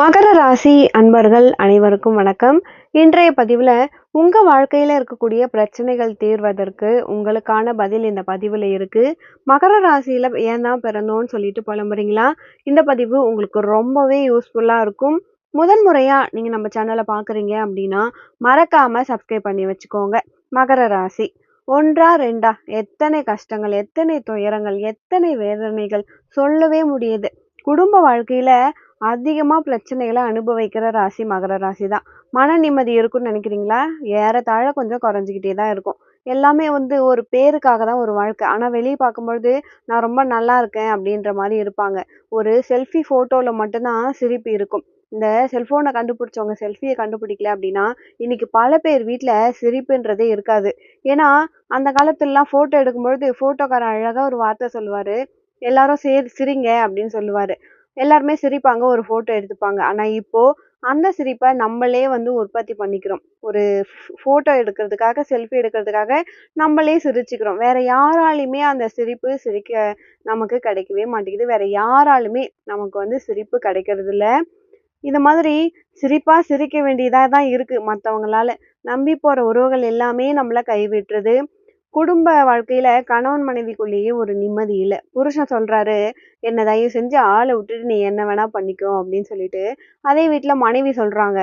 மகர ராசி அன்பர்கள் அனைவருக்கும் வணக்கம். இன்றைய பதிவில் உங்கள் வாழ்க்கையில் இருக்கக்கூடிய பிரச்சனைகள் தீர்வதற்கு உங்களுக்கான பதில் இந்த பதிவில் இருக்குது மகர ராசியில் ஏன் தான் பிறந்தோன்னு சொல்லிட்டு புலம்புறீங்களா? இந்த பதிவு உங்களுக்கு ரொம்பவே யூஸ்ஃபுல்லாக இருக்கும். முதன் முறையாக நீங்கள் நம்ம சேனலை பார்க்குறீங்க அப்படின்னா மறக்காமல் சப்ஸ்கிரைப் பண்ணி வச்சுக்கோங்க. மகர ராசி. ஒன்றா ரெண்டா? எத்தனை கஷ்டங்கள் எத்தனை துயரங்கள் எத்தனை வேதனைகள் சொல்லவே முடியுது. குடும்ப வாழ்க்கையில் அதிகமாக பிரச்சனைகளை அனுபவிக்கிற ராசி மகர ராசி தான் மன நிம்மதி இருக்கும்னு நினைக்கிறீங்களா? ஏறத்தாழ கொஞ்சம் குறைஞ்சிக்கிட்டே தான் இருக்கும். எல்லாமே வந்து ஒரு பேருக்காக தான் ஒரு வாழ்க்கை. ஆனால் வெளியே பார்க்கும்பொழுது நான் ரொம்ப நல்லா இருக்கேன் அப்படின்ற மாதிரி இருப்பாங்க. ஒரு செல்ஃபி ஃபோட்டோவில் மட்டும்தான் சிரிப்பு இருக்கும். இந்த செல்ஃபோனை கண்டுபிடிச்சவங்க செல்ஃபியை கண்டுபிடிக்கல அப்படின்னா இன்னைக்கு பல பேர் வீட்டில் சிரிப்புன்றதே இருக்காது. ஏன்னா அந்த காலத்துலலாம் ஃபோட்டோ எடுக்கும்பொழுது ஃபோட்டோக்காரர் அழகாக ஒரு வார்த்தை சொல்லுவார். எல்லாரும் சேர் சிரிங்க அப்படின்னு சொல்லுவார். எல்லாருமே சிரிப்பாங்க ஒரு ஃபோட்டோ எடுத்துப்பாங்க. ஆனால் இப்போது அந்த சிரிப்பை நம்மளே வந்து உற்பத்தி பண்ணிக்கிறோம். ஒரு ஃபோட்டோ எடுக்கிறதுக்காக செல்ஃபி எடுக்கிறதுக்காக நம்மளே சிரிச்சுக்கிறோம். வேற யாராலையுமே அந்த சிரிப்பு சிரிக்க நமக்கு கிடைக்கவே மாட்டேங்குது. வேற யாராலுமே நமக்கு வந்து சிரிப்பு கிடைக்கிறது இல்ல இந்த மாதிரி சிரிப்பாக சிரிக்க வேண்டியதாக தான் இருக்குது மற்றவங்களால நம்பி போகிற உறவுகள் எல்லாமே நம்மளை கைவிட்டுறது குடும்ப வாழ்க்கையில கணவன் மனைவிக்குள்ளேயே ஒரு நிம்மதி இல்லை. புருஷன் சொல்றாரு என்ன தயவு செஞ்சு ஆளை விட்டுட்டு நீ என்ன வேணா பண்ணிக்கோ அப்படின்னு சொல்லிட்டு அதே வீட்டுல மனைவி சொல்றாங்க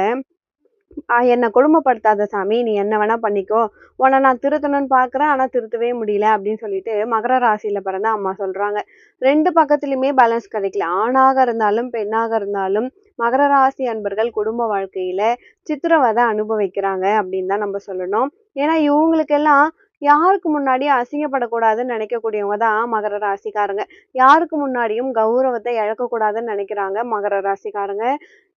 என்னை கொடுமைப்படுத்தாத சாமி நீ என்ன வேணா பண்ணிக்கோ. உன்னை நான் திருத்தணும்னு பாக்குறேன் ஆனா திருத்தவே முடியல அப்படின்னு சொல்லிட்டு மகர ராசியில பிறந்த அம்மா சொல்றாங்க. ரெண்டு பக்கத்துலயுமே பேலன்ஸ் கிடைக்கல. ஆணாக இருந்தாலும் பெண்ணாக இருந்தாலும் மகர ராசி அன்பர்கள் குடும்ப வாழ்க்கையில சித்திரவதை அனுபவிக்கிறாங்க அப்படின்னு தான் நம்ம சொல்லணும். ஏன்னா இவங்களுக்கெல்லாம் யாருக்கு முன்னாடியும் அசிங்கப்படக்கூடாதுன்னு நினைக்கக்கூடியவங்க தான் மகர ராசிக்காரங்க. யாருக்கு முன்னாடியும் கௌரவத்தை இழக்கக்கூடாதுன்னு நினைக்கிறாங்க மகர ராசிக்காரங்க.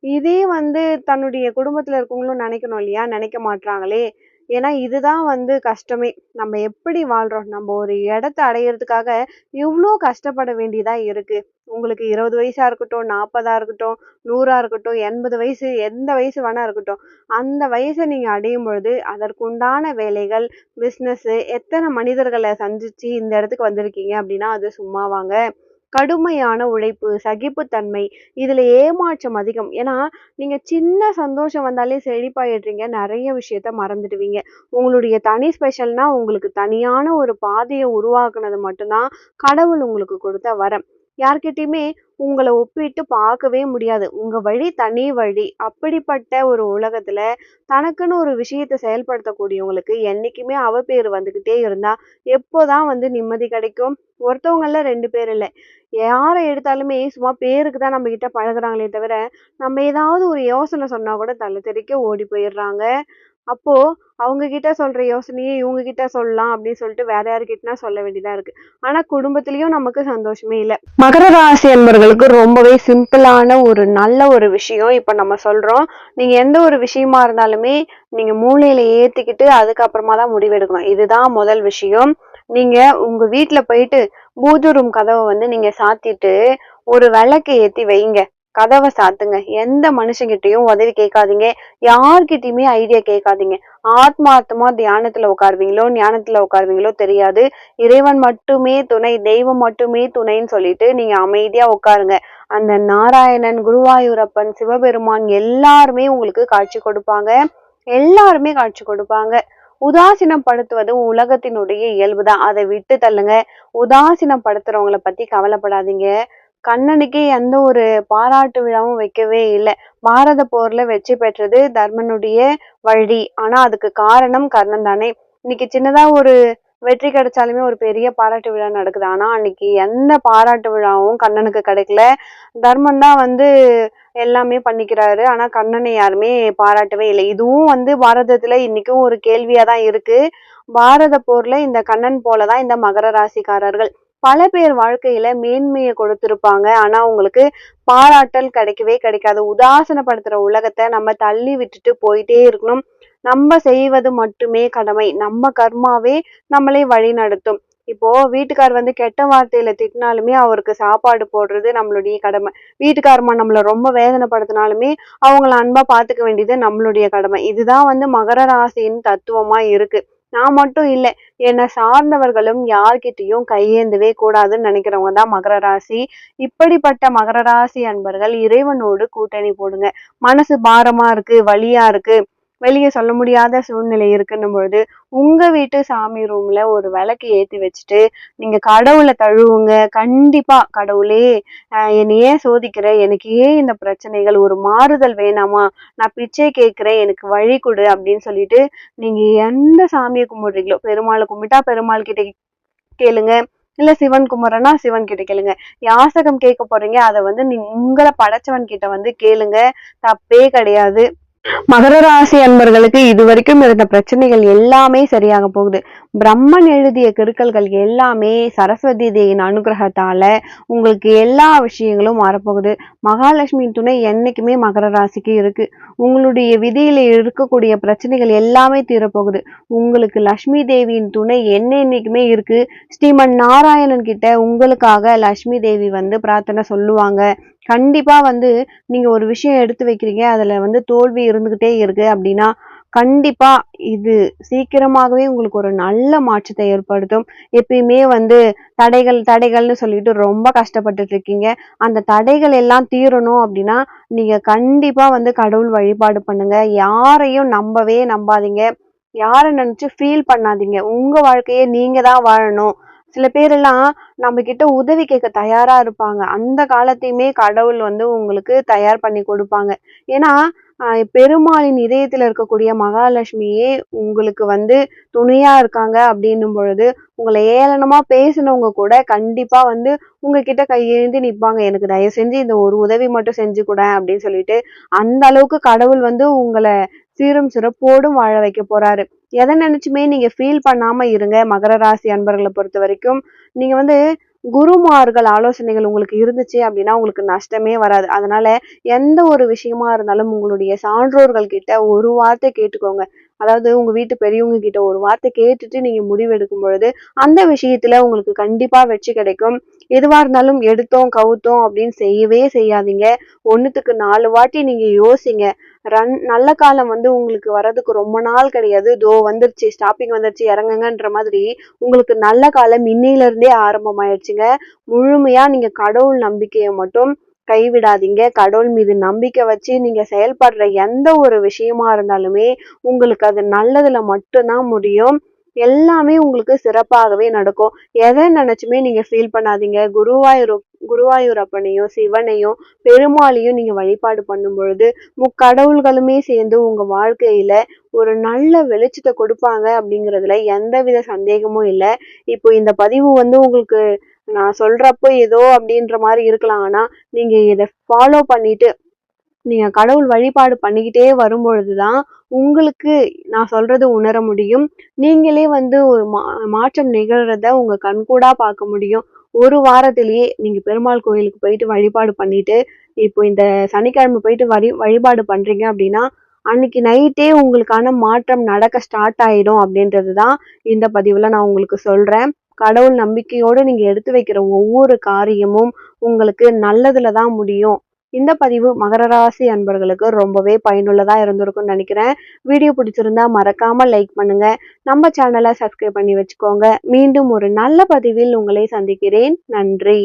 இதே வந்து தன்னுடைய குடும்பத்துல இருக்கவங்களும் நினைக்கணும் இல்லையா? நினைக்க மாட்றாங்களே. ஏன்னா இதுதான் வந்து கஷ்டமே. நம்ம எப்படி வாழ்றோம்? நம்ம ஒரு இடத்த அடையிறதுக்காக இவ்வளோ கஷ்டப்பட வேண்டியதா இருக்கு. உங்களுக்கு இருபது வயசா இருக்கட்டும் நாற்பதா இருக்கட்டும் நூறா இருக்கட்டும் எண்பது வயசு எந்த வயசு வேணா இருக்கட்டும் அந்த வயசை நீங்க அடையும் பொழுது அதற்குண்டான வேலைகள் பிஸ்னஸ் எத்தனை மனிதர்களை சந்திச்சு இந்த இடத்துக்கு வந்திருக்கீங்க அப்படின்னா அது சும்மாவாங்க. கடுமையான உழைப்பு சகிப்புத்தன்மை இதில் ஏமாற்றம் அதிகம். ஏன்னா நீங்கள் சின்ன சந்தோஷம் வந்தாலே செழிப்பாயிடுறீங்க நிறைய விஷயத்த மறந்துடுவீங்க. உங்களுடைய தனி ஸ்பெஷல்னா உங்களுக்கு தனியான ஒரு பாதையை உருவாக்குனது மட்டும்தான் கடவுள் உங்களுக்கு கொடுத்த வரம். யார்கிட்டயுமே உங்களை ஒப்பிட்டு பார்க்கவே முடியாது. உங்க வழி தனி வழி. அப்படிப்பட்ட ஒரு உலகத்துல தனக்குன்னு ஒரு விஷயத்தை செயல்படுத்தக்கூடியவங்களுக்கு என்னைக்குமே அவ பேர் வந்துகிட்டே இருந்தா எப்போதான் வந்து நிம்மதி கிடைக்கும். ஒருத்தவங்களில் ரெண்டு பேர் இல்லை. யாரை எடுத்தாலுமே சும்மா பேருக்கு தான் நம்ம கிட்ட பழகுறாங்களே தவிர நம்ம ஏதாவது ஒரு யோசனை சொன்னா கூட தலை தெறிக்க ஓடி போயிடுறாங்க. அப்போ அவங்க கிட்ட சொல்ற யோசனையே இவங்க கிட்ட சொல்லலாம் அப்படின்னு சொல்லிட்டு வேற யாருக்கிட்டனா சொல்ல வேண்டியதா இருக்கு. ஆனா குடும்பத்திலயும் நமக்கு சந்தோஷமே இல்லை. மகர ராசி என்பவர்களுக்கு ரொம்பவே சிம்பிளான ஒரு நல்ல ஒரு விஷயம் இப்ப நம்ம சொல்றோம். நீங்க எந்த ஒரு விஷயமா இருந்தாலுமே நீங்க மூளையில ஏத்திக்கிட்டு அதுக்கப்புறமா தான் முடிவெடுக்கணும். இதுதான் முதல் விஷயம். நீங்க உங்க வீட்டுல போயிட்டு பூஜை ரூம் கதவை வந்து நீங்க சாத்திட்டு ஒரு விளக்கு ஏத்தி வைங்க. கதவை சாத்துங்க. எந்த மனுஷங்கிட்டையும் உதவி கேட்காதீங்க. யார்கிட்டயுமே ஐடியா கேட்காதீங்க. ஆத்மார்த்தமா தியானத்துல உட்காருவீங்களோ ஞானத்துல உட்காருவீங்களோ தெரியாது. இறைவன் மட்டுமே துணை தெய்வம் மட்டுமே துணைன்னு சொல்லிட்டு நீங்க அமைதியா உட்காருங்க. அந்த நாராயணன் குருவாயூரப்பன் சிவபெருமான் எல்லாருமே உங்களுக்கு காட்சி கொடுப்பாங்க. எல்லாருமே காட்சி கொடுப்பாங்க. உதாசீனப்படுத்துவது உலகத்தினுடைய இயல்புதான். அதை விட்டு தள்ளுங்க. உதாசீனப்படுத்துறவங்களை பத்தி கவலைப்படாதீங்க. கண்ணனுக்கே எந்த ஒரு பாராட்டு விழாவும் வைக்கவே இல்லை. பாரத போர்ல வெற்றி பெற்றது தர்மனுடைய வழி. ஆனா அதுக்கு காரணம் கர்ணன் தானே. இன்னைக்கு சின்னதா ஒரு வெற்றி கிடைச்சாலுமே ஒரு பெரிய பாராட்டு விழா நடக்குது. ஆனா அன்னைக்கு எந்த பாராட்டு விழாவும் கண்ணனுக்கு கிடைக்கல. தர்மன் தான் வந்து எல்லாமே பண்ணிக்கிறாரு. ஆனா கண்ணனை யாருமே பாராட்டவே இல்லை. இதுவும் வந்து பாரதத்துல இன்னைக்கும் ஒரு கேள்வியா தான் இருக்கு. பாரத போர்ல இந்த கண்ணன் போலதான் இந்த மகர ராசிக்காரர்கள். பல பேர் வாழ்க்கையில மேன்மையை கொடுத்திருப்பாங்க. ஆனா அவங்களுக்கு பாராட்டல் கிடைக்கவே கிடைக்காது. உதாசனப்படுத்துற உலகத்தை நம்ம தள்ளி விட்டுட்டு போயிட்டே இருக்கணும். நம்ம செய்வது மட்டுமே கடமை. நம்ம கர்மாவே நம்மளை வழி நடத்தும் இப்போ வீட்டுக்கார் வந்து கெட்ட வார்த்தையில திட்டினாலுமே அவருக்கு சாப்பாடு போடுறது நம்மளுடைய கடமை. வீட்டுக்காரமா நம்மளை ரொம்ப வேதனைப்படுத்தினாலுமே அவங்கள அன்பா பாத்துக்க வேண்டியது நம்மளுடைய கடமை. இதுதான் வந்து மகர ராசியின் தத்துவமா இருக்கு. நான் மட்டும் இல்லை. என்னை சார்ந்தவர்களும் யார்கிட்டையும் கையேந்தவே கூடாதுன்னு நினைக்கிறவங்க தான் மகர ராசி. இப்படிப்பட்ட மகர ராசி அன்பர்கள் இறைவனோடு கூட்டணி போடுங்க. மனசு பாரமா இருக்கு வழியா இருக்கு. வெளியே சொல்ல முடியாத சூழ்நிலை இருக்குன்னும் பொழுது உங்க வீட்டு சாமி ரூம்ல ஒரு விளக்கு ஏத்தி வச்சுட்டு நீங்க கடவுளை தழுவுங்க கண்டிப்பா கடவுளே என்னை ஏன் சோதிக்கிற? எனக்கு ஏன் இந்த பிரச்சனைகள் ஒரு மாறுதல் வேணாமா? நான் பிச்சை கேட்கிறேன் எனக்கு வழி கொடு அப்படின்னு சொல்லிட்டு நீங்க எந்த சாமியை கும்பிடுறீங்களோ பெருமாளை கும்பிட்டா பெருமாள் கிட்ட கேளுங்க. இல்ல சிவன் குமரனா சிவன் கிட்ட கேளுங்க. யாசகம் கேட்க போறீங்க அதை வந்து நீங்க உங்களை படைச்சவன் கிட்ட வந்து கேளுங்க. தப்பே கிடையாது. மகர ராசி அன்பர்களுக்கு இதுவரைக்கும் இருந்த பிரச்சனைகள் எல்லாமே சரியாக போகுது. பிரம்மன் எழுதிய கிருக்கல்கள் எல்லாமே சரஸ்வதி தேவியின் அனுகிரகத்தால உங்களுக்கு எல்லா விஷயங்களும் மாறப்போகுது. மகாலட்சுமியின் துணை என்னைக்குமே மகர ராசிக்கு இருக்கு. உங்களுடைய விதியில இருக்கக்கூடிய பிரச்சனைகள் எல்லாமே தீரப்போகுது. உங்களுக்கு லட்சுமி தேவியின் துணை என்ன என்னைக்குமே இருக்கு. ஸ்ரீமன் நாராயணன் கிட்ட உங்களுக்காக லட்சுமி தேவி வந்து பிரார்த்தனை சொல்லுவாங்க. கண்டிப்பா வந்து நீங்க ஒரு விஷயம் எடுத்து வைக்கிறீங்க அதுல வந்து தோல்வி இருந்துகிட்டே இருக்கு அப்படின்னா கண்டிப்பா இது சீக்கிரமாகவே உங்களுக்கு ஒரு நல்ல மாற்றத்தை ஏற்படுத்தும். எப்பயுமே வந்து தடைகள் தடைகள்னு சொல்லிட்டு ரொம்ப கஷ்டப்பட்டுட்டு இருக்கீங்க. அந்த தடைகள் எல்லாம் தீரணும் அப்படின்னா நீங்க கண்டிப்பா வந்து கடவுள் வழிபாடு பண்ணுங்க. யாரையும் நம்பவே நம்பாதீங்க. யாரை நினைச்சு ஃபீல் பண்ணாதீங்க. உங்க வாழ்க்கையை நீங்க தான் வாழணும். சில பேரெல்லாம் நம்ம கிட்ட உதவி கேட்க தயாரா இருப்பாங்க. அந்த காலத்தையுமே கடவுள் வந்து உங்களுக்கு தயார் பண்ணி கொடுப்பாங்க. ஏன்னா பெருமாளின் இதயத்தில் இருக்கக்கூடிய மகாலட்சுமியே உங்களுக்கு வந்து துணையா இருக்காங்க அப்படின்னும் பொழுது உங்களை ஏளனமா பேசினவங்க கூட கண்டிப்பா வந்து உங்ககிட்ட கையேந்தி நிற்பாங்க எனக்கு தயவு செஞ்சு இந்த ஒரு உதவி மட்டும் செஞ்சு கூட அப்படின்னு சொல்லிட்டு அந்த அளவுக்கு கடவுள் வந்து உங்களை சீரும் சிறப்போடும் வாழ வைக்க போறாரு. எதை நினைச்சுமே நீங்க ஃபீல் பண்ணாம இருங்க. மகர ராசி அன்பர்களை பொறுத்த வரைக்கும் நீங்க வந்து குருமார்கள் ஆலோசனைகள் உங்களுக்கு இருந்துச்சு அப்படின்னா உங்களுக்கு நஷ்டமே வராது. அதனால எந்த ஒரு விஷயமா இருந்தாலும் உங்களுடைய சான்றோர்கள் கிட்ட ஒரு வார்த்தை கேட்டுக்கோங்க. அதாவது உங்க வீட்டு பெரியவங்க கிட்ட ஒரு வார்த்தை கேட்டுட்டு நீங்க முடிவெடுக்கும் பொழுது அந்த விஷயத்துல உங்களுக்கு கண்டிப்பா வெற்றி கிடைக்கும். எதுவா இருந்தாலும் எடுத்தோம் கவுத்தோம் அப்படின்னு செய்யவே செய்யாதீங்க. ஒண்ணுத்துக்கு நாலு வாட்டி நீங்க யோசிங்க. ரன் நல்ல காலம் வந்து உங்களுக்கு வர்றதுக்கு ரொம்ப நாள் கிடையாது. தோ வந்துருச்சு ஸ்டாப்பிங் வந்துருச்சு இறங்குங்கன்ற மாதிரி உங்களுக்கு நல்ல காலம் இன்னையில இருந்தே ஆரம்பமாயிடுச்சுங்க முழுமையா நீங்க கடவுள் நம்பிக்கையை மட்டும் கைவிடாதீங்க. கடவுள் மீது நம்பிக்கை வச்சு நீங்க செயல்படுற எந்த ஒரு விஷயமா இருந்தாலுமே உங்களுக்கு அது நல்லதுல மட்டும்தான் முடியும். எல்லாமே உங்களுக்கு சிறப்பாகவே நடக்கும். எதை நினைச்சுமே நீங்க ஃபீல் பண்ணாதீங்க. குருவாயூர் குருவாயூரப்பனையும் சிவனையும் பெருமாளையும் நீங்க வழிபாடு பண்ணும் பொழுது முக்கடவுள்களுமே சேர்ந்து உங்க வாழ்க்கையில ஒரு நல்ல வெளிச்சத்தை கொடுப்பாங்க அப்படிங்கிறதுல எந்தவித சந்தேகமும் இல்லை. இப்போ இந்த பதிவு வந்து உங்களுக்கு நான் சொல்றப்போ ஏதோ அப்படின்ற மாதிரி இருக்கலாம். ஆனா நீங்க இதை ஃபாலோ பண்ணிட்டு நீங்க கடவுள் வழிபாடு பண்ணிக்கிட்டே வரும் பொழுதுதான் உங்களுக்கு நான் சொல்றது உணர முடியும். நீங்களே வந்து ஒரு மா மாற்றம் நிகழ்றத உங்க கண்கூடா பார்க்க முடியும். ஒரு வாரத்திலேயே நீங்க பெருமாள் கோயிலுக்கு போயிட்டு வழிபாடு பண்ணிட்டு இப்போ இந்த சனிக்கிழமை போயிட்டு வழி வழிபாடு பண்றீங்க அப்படின்னா அன்னைக்கு நைட்டே உங்களுக்கான மாற்றம் நடக்க ஸ்டார்ட் ஆயிடும் அப்படின்றது தான் இந்த பதிவுல நான் உங்களுக்கு சொல்றேன். கடவுள் நம்பிக்கையோடு நீங்க எடுத்து வைக்கிற ஒவ்வொரு காரியமும் உங்களுக்கு நல்லதுல தான் முடியும். இந்த பதிவு மகர ராசி அன்பர்களுக்கு ரொம்பவே பயனுள்ளதா இருந்திருக்கும்னு நினைக்கிறேன். வீடியோ பிடிச்சிருந்தா மறக்காம லைக் பண்ணுங்க. நம்ம சேனலை சப்ஸ்கிரைப் பண்ணி வச்சுக்கோங்க. மீண்டும் ஒரு நல்ல பதிவில் உங்களை சந்திக்கிறேன். நன்றி.